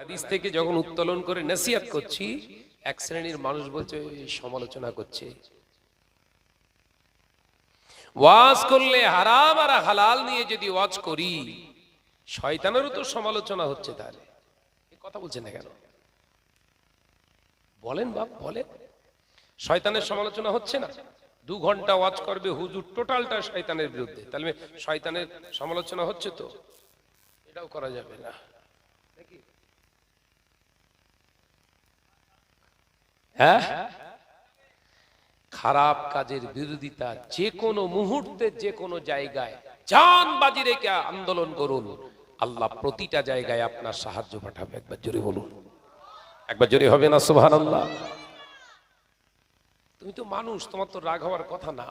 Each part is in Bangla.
হাদিস থেকে যখন উত্তোলন করে নসিহত করছি, এক শ্রেণির মানুষ বলছে, "এই সমালোচনা করছে। ওয়াজ করলে হারাম আর হালাল নিয়ে যদি ওয়াজ করি, শয়তানেরও তো সমালোচনা হচ্ছে এ কথা বলছেন না কেন? বলেন বাপ, বলেন। শয়তানের সমালোচনা হচ্ছে না। দু ঘণ্টা ওয়াজ করবে হুজুর টোটালটা শয়তানের বিরুদ্ধে। তাহলে শয়তানের সমালোচনা হচ্ছে তো? এটাও করা যাবে না। নাকি? হ্যাঁ? খারাপ কাজের বিরোধিতা যে কোনো মুহূর্তে, যে কোনো জায়গায়। জান বাজি রেখে আন্দোলন করুন। আল্লাহ প্রতিটা জায়গায় আপনার সাহায্য পাঠাবে। একবার জোরে বলুন। একবার জোরে হবে না সুবহান আল্লাহ তুমি তো মানুষ, তোমার তো রাগ হওয়ার কথা না।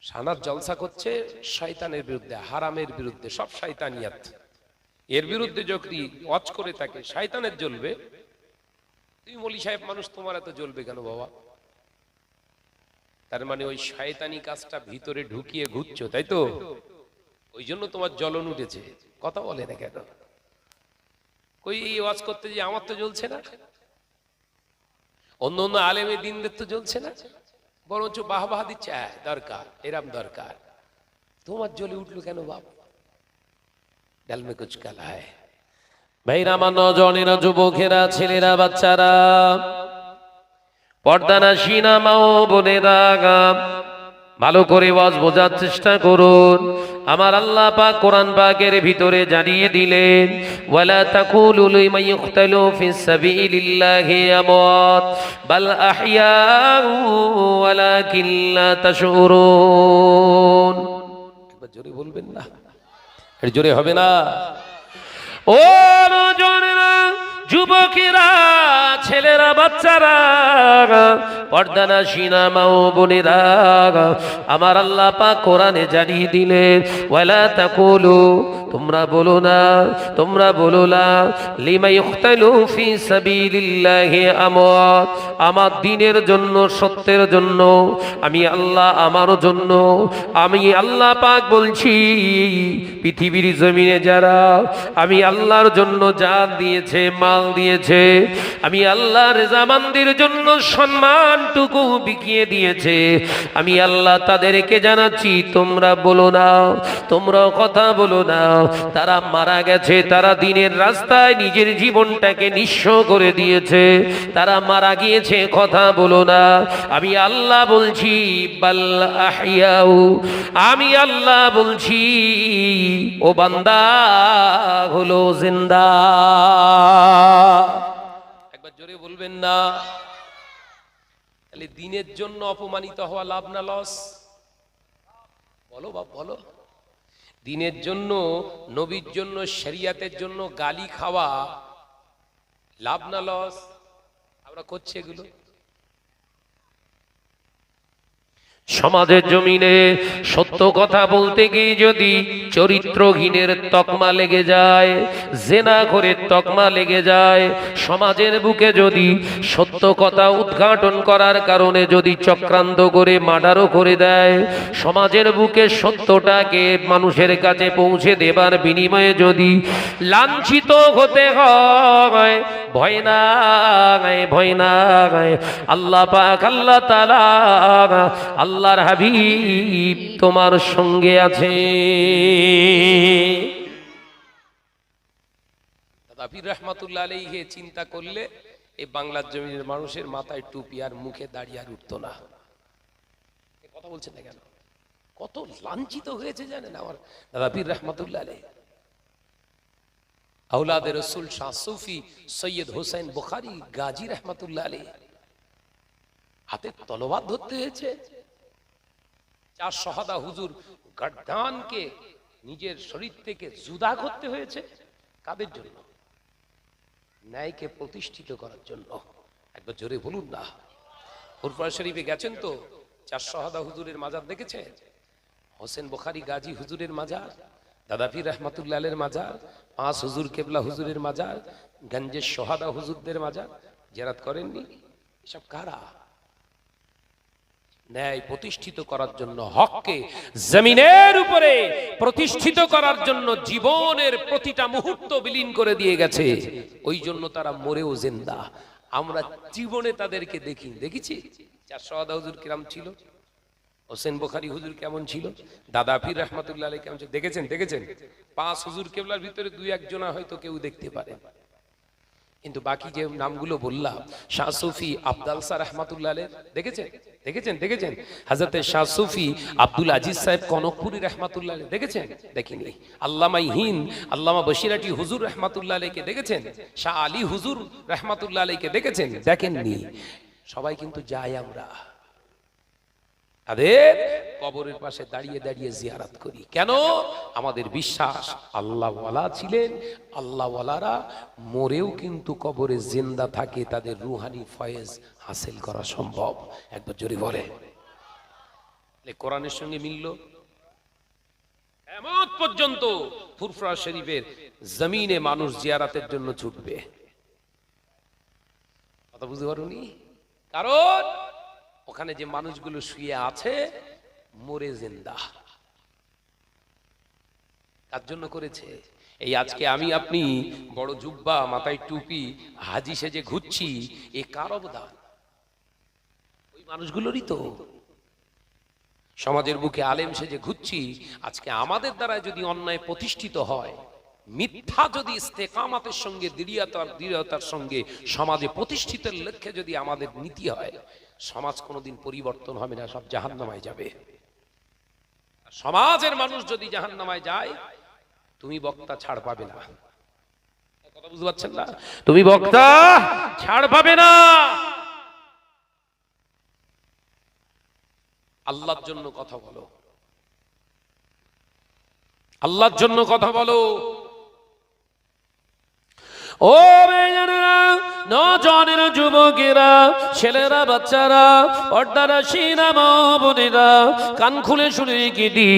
সানার জলসা করছে শয়তানের বিরুদ্ধে, হারামের বিরুদ্ধে, সব শয়তানিয়াত। এর বিরুদ্ধে যদি ওয়াচ করে থাকে, শয়তানের জ্বলবে। তুমি মলি সাহেব মানুষ তোমার এত জ্বলবে কেন বাবা? তার মানে ওই শয়তানি কাজটা ভিতরে ঢুকিয়ে ঘুরছো তাই তো? ওই জন্য তোমার জ্বলন উঠেছে। কথা বলে না কেন? কই এই ওয়াজ করতে যে আমার তো জ্বলছে না? অন্য অন্য আলেমে দিনদের তো জ্বলছে না? বরঞ্চ বাহ বাহ দিচ্ছে হ্যাঁ, দরকার এরাম দরকার। তোমার জ্বলে উঠল কেন বাপ ডাল মে কুচ কালা হ্যায় ভাইরা আমার নজনেরা যুবকেরা, ছেলেরা, বাচ্চারা পর্দানা সিনা মাও, বোনেরা গাম ভালো করে ওয়াজ বোঝার চেষ্টা করুন। আমার আল্লাহ পাক কোরআন পাকের ভিতরে জানিয়ে দিলেন, ওয়ালা তাকুলু লিমান ইউকতালু ফিস সাবিলিল্লাহি আমওয়াত, বাল আহইয়াউ ওয়ালাকিন লা তাশউরুন। একবার জোরে বলবেন না? এটা জোরে হবে না? ও জনেরা যুবকেরা, ছেলেরা, বাচ্চারা পর্দানা সিনা মাও বোনেরা, আমার আল্লাহ পাক কোরআনে জানিয়ে দিলেন, ওয়ালা তাকুলু তোমরা বলো না, তোমরা বলো না, লিমাই ফি সাবিলিল্লাহি আমওয়াত আমার দিনের জন্য, সত্যের জন্য, আমি আল্লাহ আমারও জন্য, আমি আল্লাহ পাক বলছি, পৃথিবীর জমিনে যারা আমি আল্লাহর জন্য জান দিয়েছে, মাল দিয়েছে, আমি আল্লাহর জামানদের জন্য সম্মানটুকু বিকিয়ে দিয়েছে, আমি আল্লাহ তাদেরকে জানাচ্ছি, তোমরা বলো না তোমরা কথা বলো না। তারা মারা গেছে, তারা দিনের রাস্তায় নিজের জীবনটাকে নিঃস্ব করে দিয়েছে। তারা মারা গিয়েছে, কথা বলো না। আমি আল্লাহ বলছি, বাল আমি আল্লাহ বলছি, ও বান্দা, হলো জিন্দা। একবার জোরে বলবেন না। দিনের জন্য অপমানিত হওয়া লাভ না, লস? বলো বাপ, বলো। দিনের জন্য নবীর জন্য শরিয়াতের জন্য গালি খাওয়া লাভ না লস আমরা করছি এগুলো? সমাজের জমিনে সত্য কথা বলতে গিয়ে যদি চরিত্রহীনের তকমা লেগে যায়, জেনা করে তকমা লেগে যায়, সমাজের বুকে যদি সত্য কথা উদ্ঘাটন করার কারণে যদি চক্রান্ত করে, মার্ডারও করে দেয়, সমাজের বুকে সত্যটাকে মানুষের কাছে পৌঁছে দেবার বিনিময়ে যদি লাঞ্ছিত হতে হয়, ভয় নাই ভয় নাই আল্লাহ পাক, আল্লাহ তাআলা আল্লাহর হাবিব তোমার সঙ্গে আছে। আলাইহে চিন্তা করলে এই বাংলার জমিনের মানুষের মাথায় টুপি আর মুখে দাড়ি আর উঠতো না। কথা বলছেন না কেন? কত লাঞ্ছিত হয়েছে জানেন আমার দাদা পীর রহমাতুল্লাহ আলাই আউলাদের রসুল শাহ সুফি সৈয়দ হোসেন বুখারি গাজী রহমাতুল্লাহ আলী হাতে তলবাদ ধরতে হয়েছে। চার সহাদা হুজুর গড্ডানকে নিজের শরীর থেকে জুদা করতে হয়েছে। কাদের জন্য? ন্যায়কে প্রতিষ্ঠিত করার জন্য। একবার জোরে বলুন না। ফুরফুরা শরীফে গেছেন তো? চার সহাদা হুজুরের মাজার দেখেছেন? হোসেন বুখারি গাজী হুজুরের মাজার দাদাফির রহমাতুল্লাহের মাজার, পাঁচ হুজুর কেবলা হুজুরের মাজার, গঞ্জের সোহাদা হুজুরদের মাজার। জেরাত করেননি? এসব কারা? ন্যায় প্রতিষ্ঠিত করার জন্য হককে জমিনের উপরে প্রতিষ্ঠিত করার জন্য জীবনের প্রতিটা মুহূর্ত বিলীন করে দিয়ে গেছে। ওই জন্য তারা মরেও জিন্দা। আমরা জীবনে তাদেরকে দেখি। দেখেছি? চারশো আদা হুজুর কিরাম ছিল। হোসেন বোখারি হুজুর কেমন ছিল? দাদা পীর রহমতুল্লাহ কেমন ছিল? দেখেছেন? দেখেছেন? পাঁচ হুজুর কেবলার ভিতরে দুই একজনা হয়তো কেউ দেখতে পারে। কিন্তু বাকি যে নামগুলো বললাম, শাহ সুফি আবদাল সাহ রহমাতুল্লাহ দেখেছেন? দেখেছেন দেখেছেন? হাজরতে শাহ সুফি আব্দুল আজিজ সাহেব কনকপুরি রহমাতুল্লাহ দেখেছেন? দেখিনি। আল্লামা হিন আল্লামা বসিরাটি হুজুর রহমাতুল্লাহ আলীকে দেখেছেন? শাহ আলী হুজুর রহমাতুল্লাহ আলীকে দেখেছেন? দেখেননি। সবাই কিন্তু যাই আমরা। তাদের কবরের পাশে দাঁড়িয়ে দাঁড়িয়ে জিয়ারাত করি। কেন? আমাদের বিশ্বাস, আল্লাহওয়ালা ছিলেন। আল্লাহওয়ালারা মরেও কিন্তু কবরে জিন্দা থাকে, তাদের রুহানি ফয়েজ হাসিল করা সম্ভব। একবার জোরে বলে কোরআনের সঙ্গে মিলল? এমন পর্যন্ত ফুরফুরা শরীফের জমিনে মানুষ জিয়ারাতের জন্য ছুটবে। কথা বুঝতে পারোনি? কারণ ওখানে যে মানুষগুলো শুয়ে আছে, মরে জিন্দা। কার জন্য করেছে। এই আজকে আমি আপনি বড় জুব্বা, মাথায় টুপি, হাজি সেজে ঘুরছি, এ কার অবদান? ওই মানুষগুলোরই তো। সমাজের বুকে আলেম সেজে ঘুরছি, আজকে আমাদের দ্বারা যদি অন্যায় প্রতিষ্ঠিত হয়, মিথ্যা যদি ইস্তেকামাতের সঙ্গে, দৃঢ়তার দৃঢ়তার সঙ্গে সমাজে প্রতিষ্ঠিতের লক্ষ্যে যদি আমাদের নীতি হয় সমাজ কোনোদিন পরিবর্তন হবে না, সব জাহান্নামায় যাবে। সমাজের মানুষ যদি জাহান্নামায় যায়, তুমি বক্তা ছাড় পাবে না। কথা বুঝতে পারছেন না? তুমি বক্তা ছাড় পাবে না। আল্লাহর জন্য কথা বলো। আল্লাহর জন্য কথা বলো। ও মেয়েরা, নজনের যুবকেরা, ছেলেরা, বাচ্চারা, পর্দারা সিনা বোনেরা কান খুলে শুনে কি দি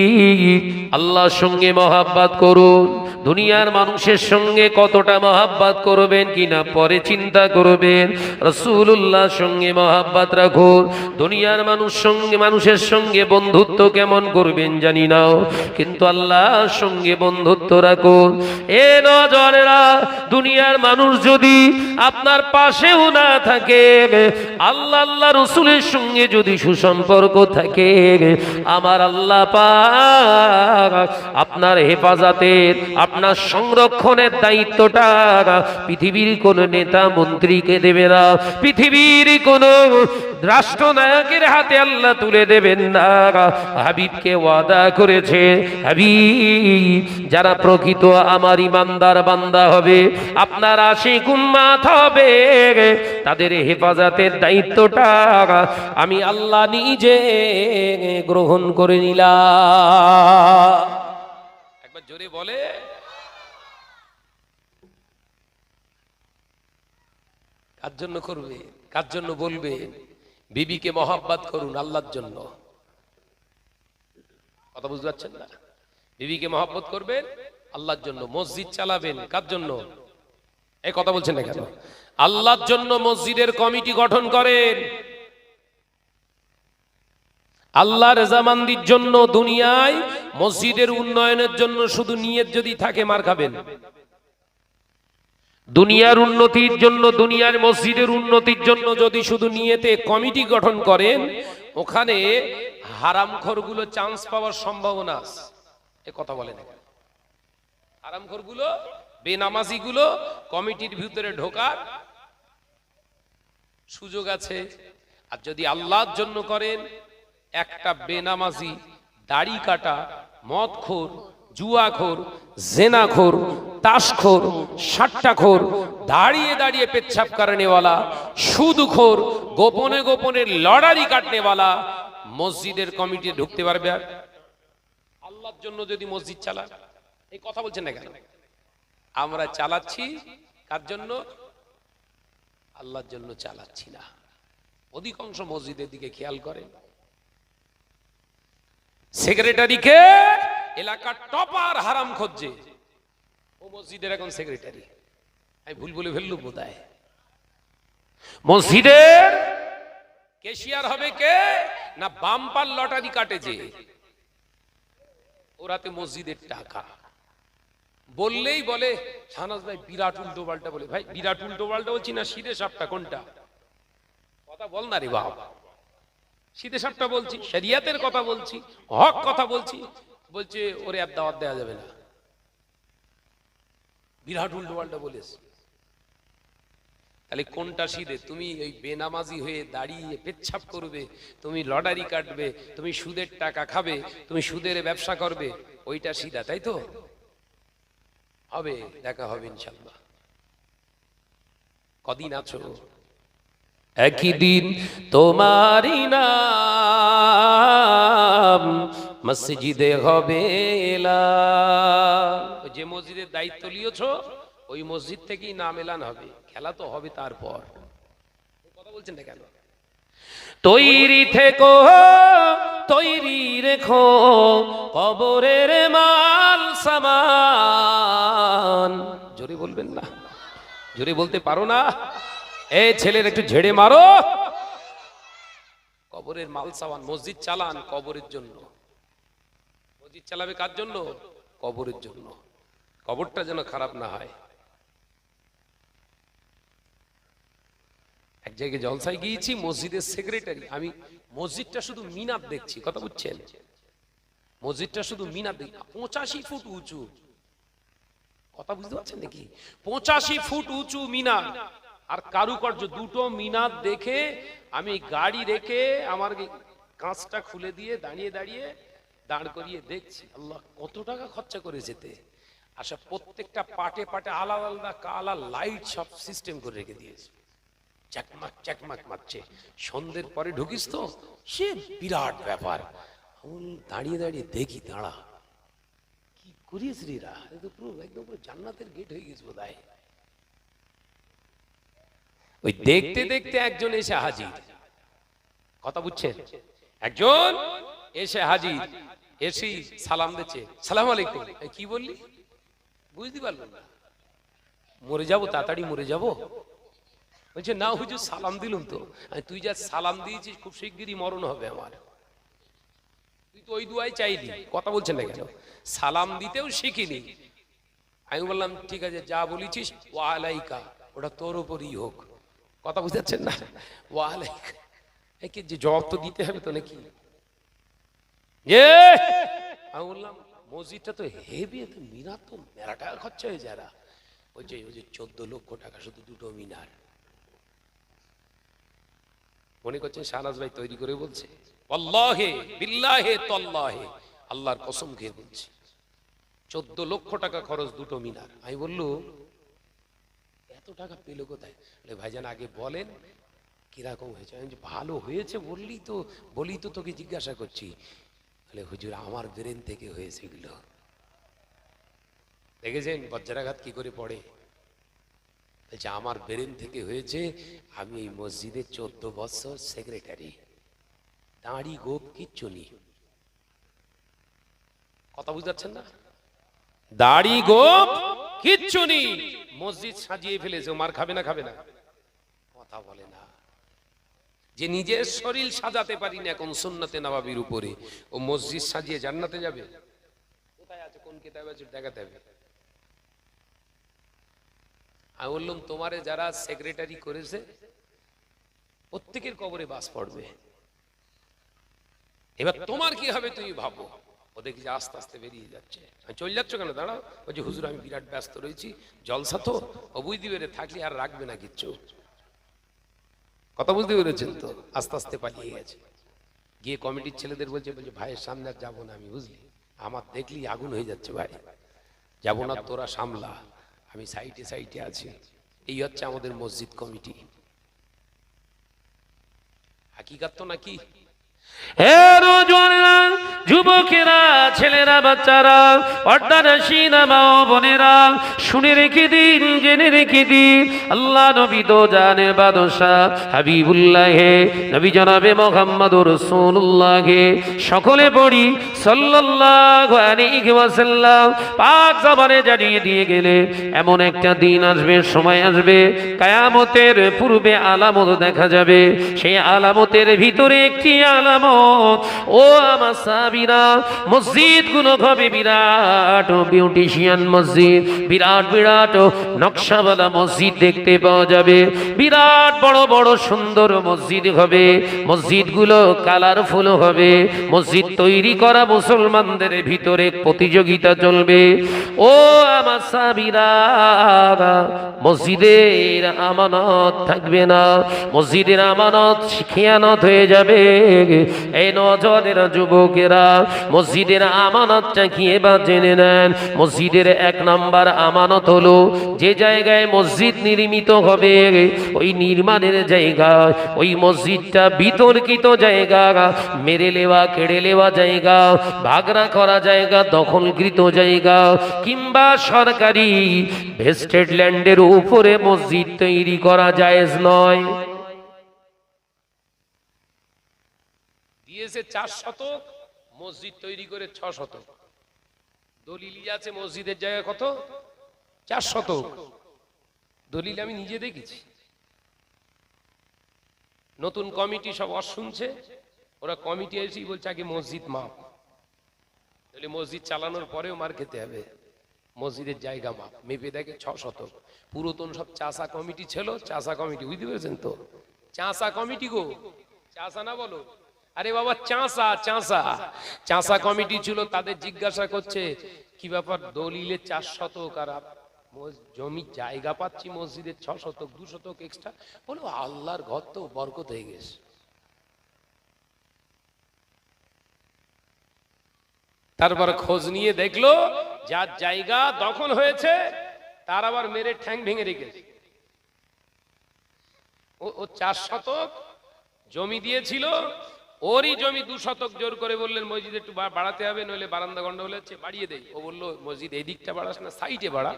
আল্লাহর সঙ্গে মহাব্বাত করুন। দুনিয়ার মানুষের সঙ্গে কতটা মহাব্বাত করবেন কিনা পরে চিন্তা করবেন। রসুল্লাহ সঙ্গে মহাব্বাত রাখুন। দুনিয়ার মানুষ সঙ্গে, মানুষের সঙ্গে বন্ধুত্ব কেমন করবেন জানি নাও কিন্তু আল্লাহর সঙ্গে বন্ধুত্ব রাখুন। এ নজরেরা, দুনিয়ার মানুষ যদি আপনার পাশেও না থাকে, আল্লাহ আল্লাহ রসুলের সঙ্গে যদি সুসম্পর্ক থাকে, আমার আল্লাহ আপনার হেফাজতের, আপনার সংরক্ষণের দায়িত্বটা পৃথিবীর কোন নেতা মন্ত্রীকে দেবে না, পৃথিবীর কোন রাষ্ট্রনায়কের হাতে আল্লাহ তুলে দেবেন না। হাবিবকে ওয়াদা করেছে, হাবিব, যারা প্রকৃত আমার ইমানদার বান্দা হবে, আপনার আশি গুম্মাত হবে, তাদের হেফাজতের দায়িত্বটা আমি আল্লাহ নিজে গ্রহণ করে নিলাম। একবার জোরে বলে। কার জন্য করবে? কার জন্য বলবে? বিবিকে মহাব্বাত করুন আল্লাহর জন্য। কথা বুঝতে পারছেন না? বিবিকে মহাব্বত করবেন, আল্লাহর জন্য। মসজিদ চালাবেন, কার জন্য? এই কথা বলছেন না কেন? আল্লাহর জন্য মসজিদের কমিটি গঠন করেন। আল্লাহ রেজামান্দির জন্য দুনিয়ায় মসজিদের উন্নয়নের জন্য শুধু নিয়ত যদি থাকে, মার খাবেন। দুনিয়ার উন্নতির জন্য, দুনিয়ার মসজিদের উন্নতির জন্য যদি শুধু নিয়েতে কমিটি গঠন করেন, ওখানে হারামখোরগুলো চান্স পাওয়ার সম্ভাবনা এ কথা বলেন হারামখোরগুলো, বেনামাজিগুলো কমিটির ভিতরে ঢোকার সুযোগ আছে। আর যদি আল্লাহর জন্য করেন, একটা বেনামাজি, দাড়ি কাটা, মদখোর জুয়াখোর, জেনাখোর, তাসখোর, সাট্টাখোর, দাঁড়িয়ে দাঁড়িয়ে পেচ্ছাপ কারণেওয়ালা, সুদখোর, গোপনে গোপনে লড়ারি কাটনেওয়ালা মসজিদের কমিটি ঢুকতে পারবে আর? আল্লাহর জন্য যদি মসজিদ চালা এই কথা বলছেন না কেন? আমরা চালাচ্ছি, কার জন্য? আল্লাহর জন্য চালাচ্ছি না। অধিকাংশ মসজিদের দিকে খেয়াল করেন। সেক্রেটারিকে এলাকার টপার হারাম খুঁজছে ও মসজিদের এখন সেক্রেটারি আমি ভুল বলে ফেললু বোধহয়। মসজিদের কেশিয়ার হবে কে? না বাম্পার লটারি কাটে যে। ওরাতে মসজিদের টাকা। বললেই বলে, শাহনাজ ভাই, বিরাট উল্টো পাল্টা বলে, ভাই, বিরাট উল্টো পাল্টা বলছি না, সিধে সাপটা কোনটা? কথা বল না রে বাবা সিধে সাপটা বলছি, শরিয়াতের কথা বলছি, হক কথা বলছি বলছে, ওরে আর দাওয়াত দেওয়া যাবে না। বিরাট উল্টো পাল্টা তাহলে কোনটা সিধে তুমি ওই বেনামাজি হয়ে দাঁড়িয়ে পেচ্ছাপ করবে, তুমি লটারি কাটবে, তুমি সুদের টাকা খাবে, তুমি সুদের ব্যবসা করবে, ওইটা সিধা তাই তো? হবে, দেখা হবে ইনশাল্লাহ কদিন আছো? একই দিন তোমারই নাম মসজিদে হবে যে মসজিদের দায়িত্ব লিয়েছ ওই মসজিদ থেকেই নাম এলান হবে। খেলা তো হবে তারপর। কথা বলছেন না কেন? তৈরি থেকো, তৈরি রেখো, কবরের মাল সামান। জোরে বলবেন না? জোরে বলতে পারো না? এ ছেলের একটু ঝেড়ে মারো। কবরের মাল সামান, মসজিদ চালান কবরের জন্য। মসজিদ চালাবে কার জন্য? কবরের জন্য। কবরটা যেন খারাপ না হয়। এক জায়গায় জলসায় গিয়েছি, মসজিদের সেক্রেটারি আমি মসজিদটা শুধু মিনার দেখছি, কথা বুঝছেন? মসজিদটা শুধু মিনার দেখি পঁচাশি ফুট উঁচু। কথা বুঝতে পারছেন নাকি? পঁচাশি ফুট উঁচু মিনার। আর কারুকার্য, দুটো মিনার দেখে আমি গাড়ি রেখে আমার কাঁচটা খুলে দিয়ে দাঁড়িয়ে দাঁড়িয়ে দাঁড় করিয়ে দেখছি। আল্লাহ কত টাকা খরচা করে যেতে। আচ্ছা প্রত্যেকটা পাটে পাটে আলাদা আলাদা কালা লাইট সব সিস্টেম করে রেখে দিয়েছে। চাকমাক চাকমাক মারছে। সন্ধ্যের পরে ঢুকিস তো? সে বিরাট ব্যাপার। দাঁড়িয়ে দাঁড়িয়ে দেখি, দাঁড়া। কি করিস পুরো একদম পুরো জান্নাতের গেট হয়ে গেছে বোধ ওই দেখতে দেখতে একজন এসে হাজির। কথা বুঝছেন? একজন এসে হাজির, এসে সালাম দিচ্ছে। সালাম আলাইকুম। কি বললি? বুঝতে পারলাম না। মরে যাব, তাড়াতাড়ি মরে যাব? বলছে, না হুজুর, সালাম দিলুম তো। তুই যা সালাম দিয়েছিস, খুব শিগগিরই মরণ হবে আমার। তুই তো ওই দুয়াই চাইলি, কথা বলছেন না কেন? সালাম দিতেও শিখিনি। আমি বললাম, ঠিক আছে, যা বলেছিস ও আলাইকা, ওটা তোর উপরই হোক। কথা বুঝাচ্ছেন না? ও আলাইকা। একে যে জবাব তো দিতে হবে তো নাকি? আমি বললাম, মসজিদটা তো হেভি তো মিনার তো মেলা টাকা খরচা হয়ে যারা যে, ওই যে চোদ্দ লক্ষ টাকা, শুধু দুটো মিনার। মনে করছেন শাহনাজ ভাই তৈরি করে বলছে অল্লাহে বিল্লাহে তল্লাহে। আল্লাহর কসম খেয়ে বলছে, চোদ্দ লক্ষ টাকা খরচ, দুটো মিনার। আমি বলল, এত টাকা পেল কোথায়? ভাইজান, আগে বলেন কীরকম হয়েছে? আমি ভালো হয়েছে বললি তো, বলি তো তোকে জিজ্ঞাসা করছি। বলে, হুজুর, আমার ব্রেন থেকে হয়েছে এগুলো। দেখেছেন বজ্রাঘাত কি করে পড়ে? বলছে, আমার ব্রেন থেকে হয়েছে, আমি এই মসজিদের চোদ্দ বছর সেক্রেটারি। দাঁড়ি, গোপ কিচ্ছু নেই। কথা বুঝতে পারছেন না? দাড়ি, গোপ কিচ্ছু নেই। মসজিদ সাজিয়ে ফেলেছে মার খাবে না খাবে না। কথা বলে না। যে নিজের শরীর সাজাতে পারি না এখন সুন্নতে নবাবির উপরে। ও মসজিদ সাজিয়ে জান্নাতে যাবে? কোথায় আছে? কোন কিতাব আছে? দেখাতে হবে। আমি বললাম, তোমারে যারা সেক্রেটারি করেছে, প্রত্যেকের কবরে বাস পড়বে। এবার তোমার কি হবে তুমি ভাবো? ও দেখি যে আস্তে আস্তে বেরিয়ে যাচ্ছে। আমি চলে যাচ্ছ কেন? দাঁড়াও। বলছি, হুজুর, আমি বিরাট ব্যস্ত রয়েছি। জলসা তো? বুঝতে পেরে থাকলে আর রাখবে না কিচ্ছু। কথা বুঝতে পেরেছেন তো? আস্তে আস্তে পালিয়ে গেছে। গিয়ে কমিটির ছেলেদের বলছে বলছে ভাইয়ের সামনে আর যাব না, আমি বুঝলি? আমার দেখলি আগুন হয়ে যাচ্ছে, ভাই। যাব না, তোরা সামলা। আমি সাইডে সাইডে আছি। এই হচ্ছে আমাদের মসজিদ কমিটি। হাকিকাত তো নাকি? সকলে পড়ি ওয়াসাল্লাম। পাক জবানে জানিয়ে দিয়ে গেলে, এমন একটা দিন আসবে, সময় আসবে, কায়ামতের পূর্বে আলামত দেখা যাবে। সেই আলামতের ভিতরে একটি আলামত আলামত ও আমার সাবিরা মসজিদগুলো হবে বিরাট বিউটিশিয়ান মসজিদ, বিরাট বিরাট নকশাওয়ালা মসজিদ দেখতে পাওয়া যাবে। বিরাট বড় বড় সুন্দর মসজিদ হবে, মসজিদগুলো কালারফুল হবে, মসজিদ তৈরি করা মুসলমানদের ভিতরে প্রতিযোগিতা চলবে। ও আমার সাবিরা, মসজিদের আমানত থাকবে না, মসজিদের আমানত খেয়ানত হয়ে যাবে। এই নজরের যুবকেরা, মসজিদের আমানতটা কি এবার জেনে নেন। মসজিদের এক নাম্বার আমানত হলো, যে জায়গায় মসজিদ নির্মিত হবে, ওই নির্মাণের জায়গা, ওই মসজিদটা বিতর্কিত জায়গা, মেরে লেওয়া কেড়ে লেওয়া জায়গা ভাগরা করা জায়গা, দখলকৃত জায়গা, কিংবা সরকারি ভেস্টেড ল্যান্ডের উপরে মসজিদ তৈরি করা জায়েজ নয়। দিয়েছে চার শতক, মসজিদ তৈরি করে ছ শতক। দলিল আছে মসজিদের জায়গা কত? চার শতক। দলিল আমি নিজে দেখেছি। নতুন কমিটি সব অস শুনছে, ওরা কমিটি এসেই বলছে আগে মসজিদ মাপ। তাহলে মসজিদ চালানোর পরেও মার খেতে হবে। মসজিদের জায়গা মাপ, মেপে দেখে ছ শতক। পুরাতন সব চাষা কমিটি ছিল, চাষা কমিটি, বুঝতে পেরেছেন তো? চাষা কমিটি গো, চাষা না বলো আরে বাবা, চাঁসা চাঁসা। চাঁসা কমিটি ছিল, তাদের জিজ্ঞাসা করছে, কি ব্যাপার, দলিলে চার শতক আর জমি জায়গা পাচ্ছি মসজিদের ছ শতক, দু শতক এক্সট্রা বলো আল্লাহর ঘর তো বরকত হয়ে গেছে। তারপর খোঁজ নিয়ে দেখল, যার জায়গা দখল হয়েছে, তার আবার মেরে ঠ্যাং ভেঙে রেখেছে। ও ও চার শতক জমি দিয়েছিল ওরই জমি দু শতক জোর করে বললেন, মসজিদ একটু বাড়াতে হবে, নইলে বারান্দা গন্ডগোল হচ্ছে, বাড়িয়ে দেই। ও বলল, মসজিদ এই দিকটা বাড়াস না, সাইডে বাড়া।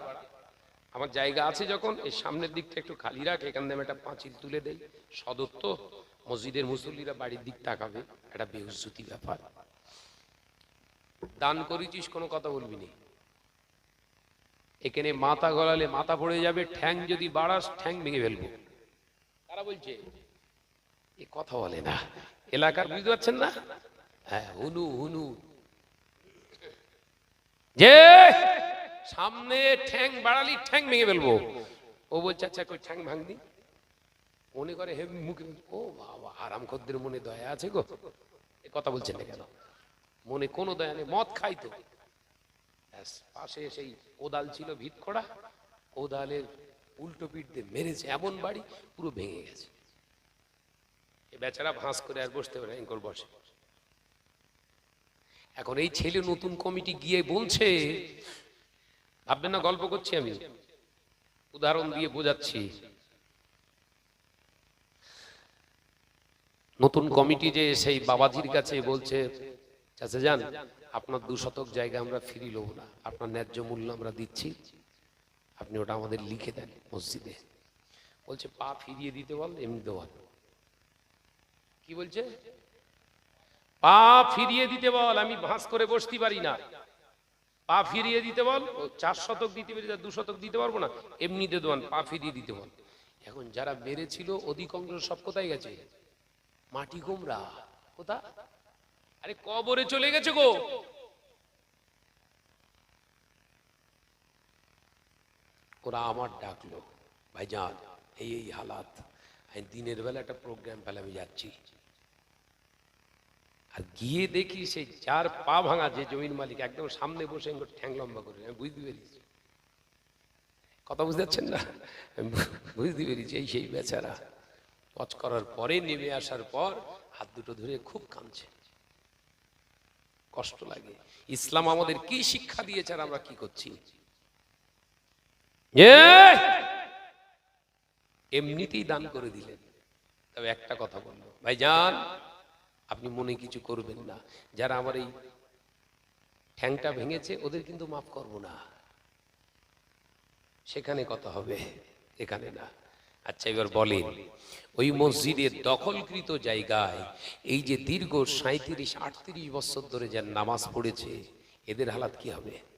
আমার জায়গা আছে যখন, এই সামনের দিকটা একটু খালি রাখ, এখান থেকে একটা পাঁচিল তুলে দেই। সদর তো মসজিদের মুসল্লিরা বাড়ির দিক তাকাবে, একটা বেউজ্জুতি ব্যাপার। দান করেছিস, কোনো কথা বলবি নি। এখানে মাথা গলালে মাথা পড়ে যাবে, ঠ্যাং যদি বাড়াস, ঠ্যাং ভেঙে ফেলব। তারা বলছে? এ কথা বলে না। এলাকার বুঝতে পারছেন না? হ্যাঁ হুনু হুনু। যে সামনে ঠ্যাং, বাড়ালি ঠ্যাং ভেঙে ফেলব। ও বলছে আচ্ছা কই ঠ্যাং ভাঙনি মনে করে হে মুখে, ও বাবা আরাম খদ্দের মনে দয়া আছে গো। এ কথা বলছেন না কেন? মনে কোনো দয়া নেই, মদ খাই তো। পাশে সেই কোদাল ছিল ভিত করা কোদালের উল্টো পিঠ দিয়ে মেরেছে, এমন বাড়ি পুরো ভেঙে গেছে। বেচারা ভাঁজ করে আর বসতে পারে এঙ্কর বসে। এখন এই ছেলে নতুন কমিটি গিয়ে বলছে, ভাববেন না, গল্প করছি আমি। উদাহরণ দিয়ে বোঝাচ্ছি। নতুন কমিটি যে সেই বাবাজির কাছে বলছে, চাচা যান, আপনার দু শতক জায়গা আমরা ফিরি লব না, আপনার ন্যায্য মূল্য আমরা দিচ্ছি। আপনি ওটা আমাদের লিখে দেন মসজিদে। বলছে, পা ফিরিয়ে দিতে বল এমনি বল কি বলছে? পা ফিরিয়ে দিতে বল, আমি ভাঁজ করে বসতে পারি না। পা ফিরিয়ে দিতে বল চার শতক দিতে পারি দু শতক দিতে পারব না, এমনিতে দেওয়ান পা ফিরিয়ে দিতে বল। এখন যারা মেরেছিল, অধিকাংশ সব কোথায় গেছে? মাটি গোমরা কোথা? আরে কবরে চলে গেছে গো। ওরা আমার ডাকলো, ভাইজান, এই এই হালাত। আমি দিনের বেলা একটা প্রোগ্রাম পেলে আমি যাচ্ছি। আর গিয়ে দেখি সেই যার পা ভাঙা যে জমির মালিক, একদম সামনে বসে ঠ্যাং লম্বা করে আমি বুঝতে পেরেছি। কথা বুঝতে পারছেন না? বুঝতে পেরেছি, এই সেই বেচারা। পচ করার পরে, নেমে আসার পর, হাত দুটো ধরে খুব কাঁদছে। কষ্ট লাগে। ইসলাম আমাদের কি শিক্ষা দিয়েছে আর আমরা কি করছি! এমনিতেই দান করে দিলেন। তবে একটা কথা বলব। ভাই যান আপনি মনে কিছু করবেন না। যারা আমার এই ঠ্যাংটা ভেঙেছে ওদের কিন্তু মাফ করব না। সেখানে কথা হবে এখানে না। আচ্ছা এবার বলেন ওই মসজিদের দখলকৃত জায়গায় এই যে দীর্ঘ সাঁত্রিশ আটত্রিশ বছর ধরে যার নামাজ পড়েছে এদের হালাত কি হবে?